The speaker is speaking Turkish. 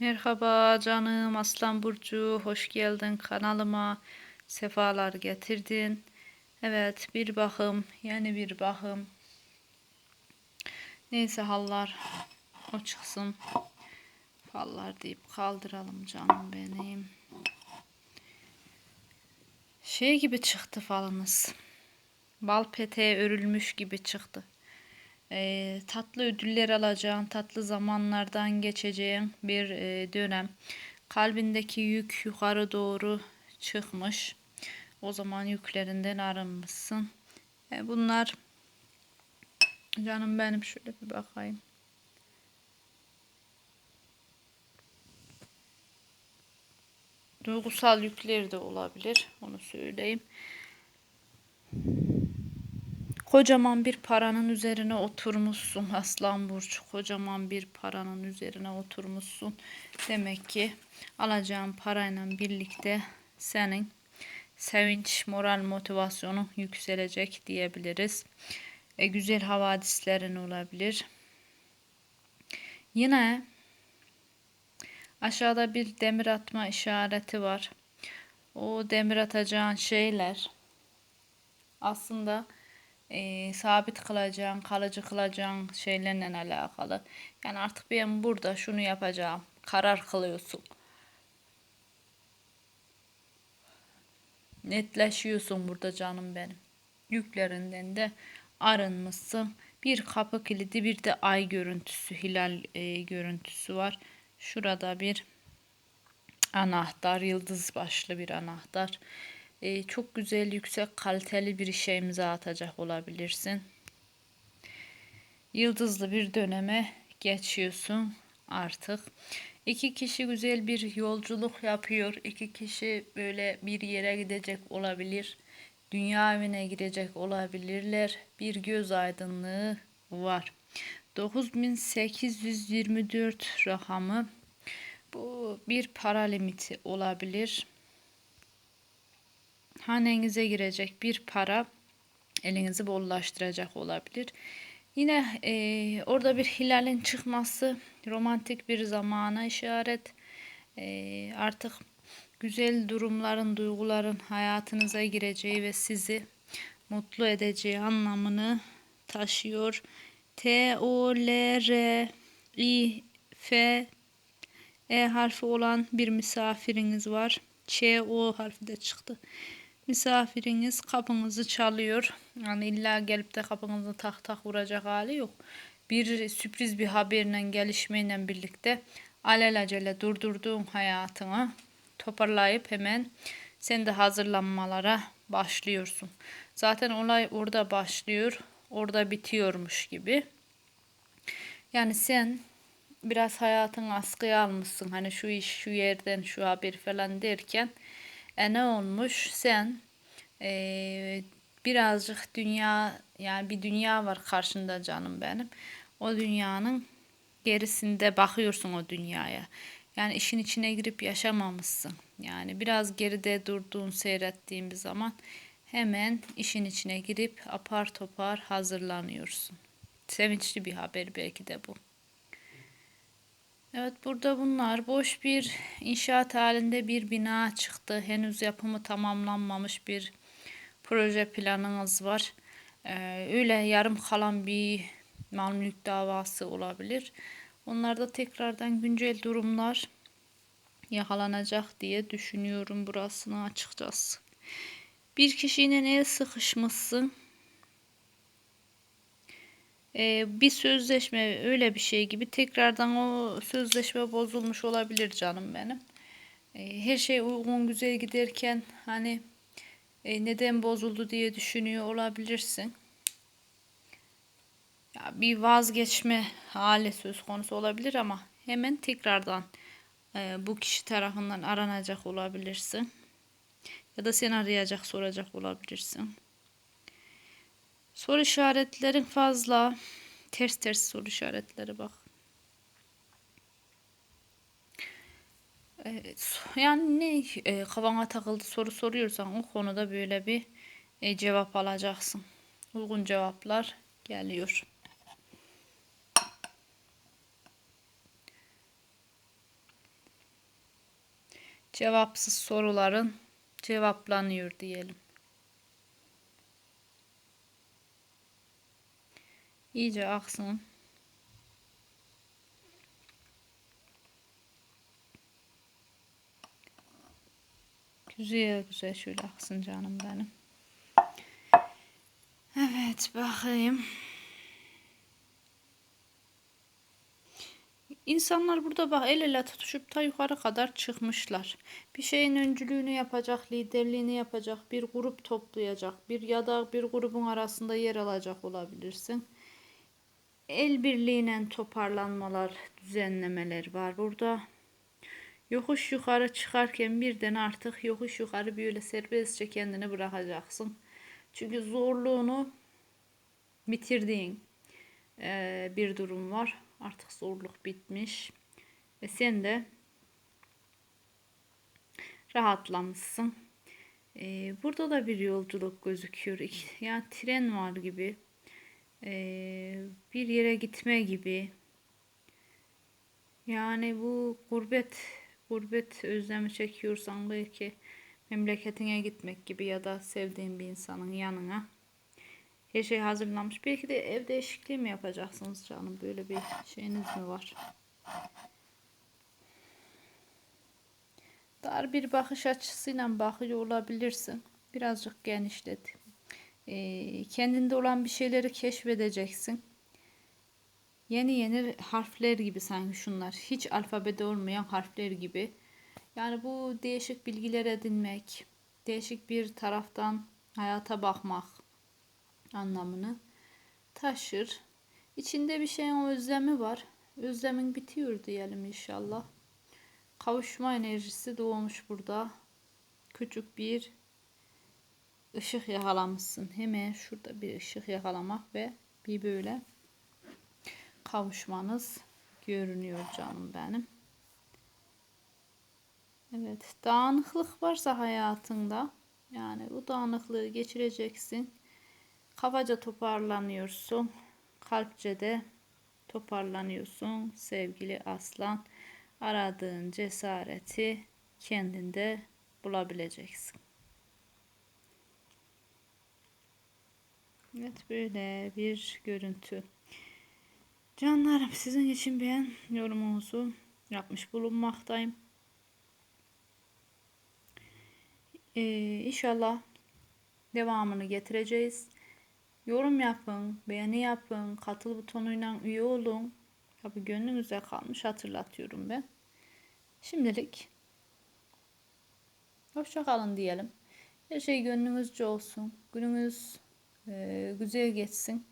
Merhaba canım Aslan Burcu, hoş geldin kanalıma, sefalar getirdin. Evet bir bakım, yeni bir bakım. Neyse hallar o çıksın. Fallar deyip kaldıralım canım benim. Şey gibi çıktı falınız. Bal peteğe örülmüş gibi çıktı. Ee, tatlı ödüller alacağın, tatlı zamanlardan geçeceğin bir e, dönem. Kalbindeki yük yukarı doğru çıkmış. O zaman yüklerinden arınmışsın. E, bunlar canım benim şöyle bir bakayım. Duygusal yükleri de olabilir. Onu söyleyeyim. Kocaman bir paranın üzerine oturmuşsun Aslan Burcu. Kocaman bir paranın üzerine oturmuşsun. Demek ki alacağın parayla birlikte senin sevinç, moral, motivasyonun yükselecek diyebiliriz. E, güzel havadislerin olabilir. Yine aşağıda bir demir atma işareti var. O demir atacağın şeyler aslında e, sabit kılacağın, kalıcı kılacağın şeylerle alakalı. Yani artık ben burada şunu yapacağım. Karar kılıyorsun. Netleşiyorsun burada canım benim. Yüklerinden de arınmışsın. Bir kapı kilidi bir de ay görüntüsü, hilal e, görüntüsü var. Şurada bir anahtar, yıldız başlı bir anahtar e, çok güzel, yüksek kaliteli bir işe imza atacak olabilirsin. Yıldızlı bir döneme geçiyorsun artık. İki kişi güzel bir yolculuk yapıyor. İki kişi böyle bir yere gidecek olabilir. Dünya evine girecek olabilirler. Bir göz aydınlığı var. 9824 rakamı bu bir para limiti olabilir hanenize girecek bir para elinizi bollaştıracak olabilir. Yine e, orada bir hilalin çıkması romantik bir zamana işaret. E, artık güzel durumların, duyguların hayatınıza gireceği ve sizi mutlu edeceği anlamını taşıyor. T, O, L, R, I, F, E harfi olan bir misafiriniz var. Ç, O harfi de çıktı misafiriniz kapınızı çalıyor. Yani illa gelip de kapınızı tak tak vuracak hali yok. Bir sürpriz bir haberle gelişmeyle birlikte alelacele durdurduğun hayatını toparlayıp hemen sen de hazırlanmalara başlıyorsun. Zaten olay orada başlıyor, orada bitiyormuş gibi. Yani sen biraz hayatın askıya almışsın. Hani şu iş şu yerden şu haber falan derken e ne olmuş? Sen e, birazcık dünya yani bir dünya var karşında canım benim. O dünyanın gerisinde bakıyorsun o dünyaya. Yani işin içine girip yaşamamışsın. Yani biraz geride durduğun, seyrettiğin bir zaman hemen işin içine girip apar topar hazırlanıyorsun. Sevinçli bir haber belki de bu. Evet burada bunlar boş bir inşaat halinde bir bina çıktı. Henüz yapımı tamamlanmamış bir proje planınız var. Ee, öyle yarım kalan bir mal mülk davası olabilir. Onlarda tekrardan güncel durumlar yakalanacak diye düşünüyorum burasını açıkçası. Bir kişiyle el sıkışmışsın e, bir sözleşme öyle bir şey gibi tekrardan o sözleşme bozulmuş olabilir canım benim. E, her şey uygun güzel giderken hani e, neden bozuldu diye düşünüyor olabilirsin. Ya bir vazgeçme hali söz konusu olabilir ama hemen tekrardan e, bu kişi tarafından aranacak olabilirsin. Ya da sen arayacak soracak olabilirsin. Soru işaretlerin fazla. Ters ters soru işaretleri bak. Yani ne e, kafana takıldı soru soruyorsan o konuda böyle bir e, cevap alacaksın. Uygun cevaplar geliyor. cevapsız soruların cevaplanıyor diyelim. İyice aksın. Güzel güzel şöyle aksın canım benim. Evet bakayım. İnsanlar burada bak el ele tutuşup ta yukarı kadar çıkmışlar. Bir şeyin öncülüğünü yapacak, liderliğini yapacak, bir grup toplayacak, bir ya da bir grubun arasında yer alacak olabilirsin. El birliğiyle toparlanmalar, düzenlemeler var burada. Yokuş yukarı çıkarken birden artık yokuş yukarı böyle serbestçe kendini bırakacaksın. Çünkü zorluğunu bitirdiğin eee, bir durum var. Artık zorluk bitmiş. Ve sen de rahatlamışsın. Eee, burada da bir yolculuk gözüküyor. Yani tren var gibi. Eee, bir yere gitme gibi. Yani bu gurbet gurbet özlemi çekiyorsan belki memleketine gitmek gibi ya da sevdiğin bir insanın yanına her şey hazırlanmış. Belki de ev değişikliği mi yapacaksınız canım? Böyle bir şeyiniz mi var? Dar bir bakış açısıyla bakıyor olabilirsin. Birazcık genişlet. Ee, kendinde olan bir şeyleri keşfedeceksin. Yeni yeni harfler gibi sanki şunlar. Hiç alfabede olmayan harfler gibi. Yani bu değişik bilgiler edinmek, değişik bir taraftan hayata bakmak anlamını taşır. İçinde bir şeyin özlemi var. Özlemin bitiyor diyelim inşallah. Kavuşma enerjisi doğmuş burada. Küçük bir ışık yakalamışsın. Hemen şurada bir ışık yakalamak ve bir böyle kavuşmanız görünüyor canım benim. Evet, dağınıklık varsa hayatında yani bu dağınıklığı geçireceksin. Kafaca toparlanıyorsun. Kalpçe de toparlanıyorsun sevgili aslan. Aradığın cesareti kendinde bulabileceksin. Evet böyle bir görüntü. Canlarım sizin için ben yorumunuzu yapmış bulunmaktayım. Ee, inşallah devamını getireceğiz. Yorum yapın, beğeni yapın, katıl butonuyla üye olun. Tabi gönlünüze kalmış hatırlatıyorum ben. Şimdilik hoşça kalın diyelim. Her şey gönlünüzce olsun. Gününüz e, güzel geçsin.